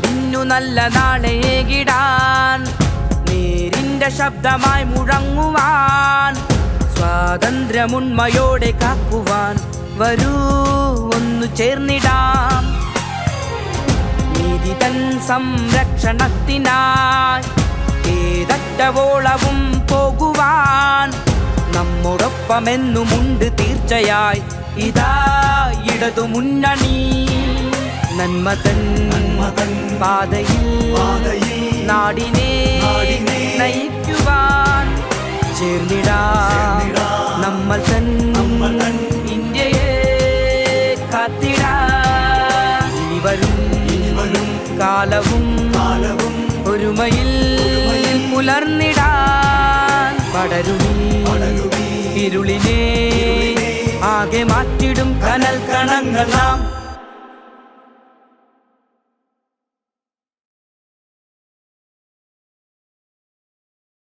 നാടിന്നു നല്ല നാളെ നാളേകിടാൻ നേരിന്റെ ശബ്ദമായി മുഴങ്ങുവാൻ. സ്വാതന്ത്ര്യമുണ്മയോടെ കാക്കുവാൻ. വരൂ ഒന്നു ചേർന്നിടാം. നീതി തൻ സംരക്ഷണത്തിനായി ഏതറ്റവോളവും പോകുവാൻ. നമ്മോടൊപ്പമെന്നുമുണ്ട് തീർച്ചയായി. ഇതാ ഇടതു മുന്നണി നന്മതൻ പാതയിൽ നാടിനെ നയിക്കുവാൻ ചേർന്നിടാ നമ്മൾ തൻ ഇന്ത്യയെ കാത്തിടാം ഇനി വരും കാലവും ഒരുമയിൽ പുലർന്നിടാൻ പടരുമി ഇരുളിനെ ആകെ മാറ്റിടും കനൽ കണങ്ങൾ നാം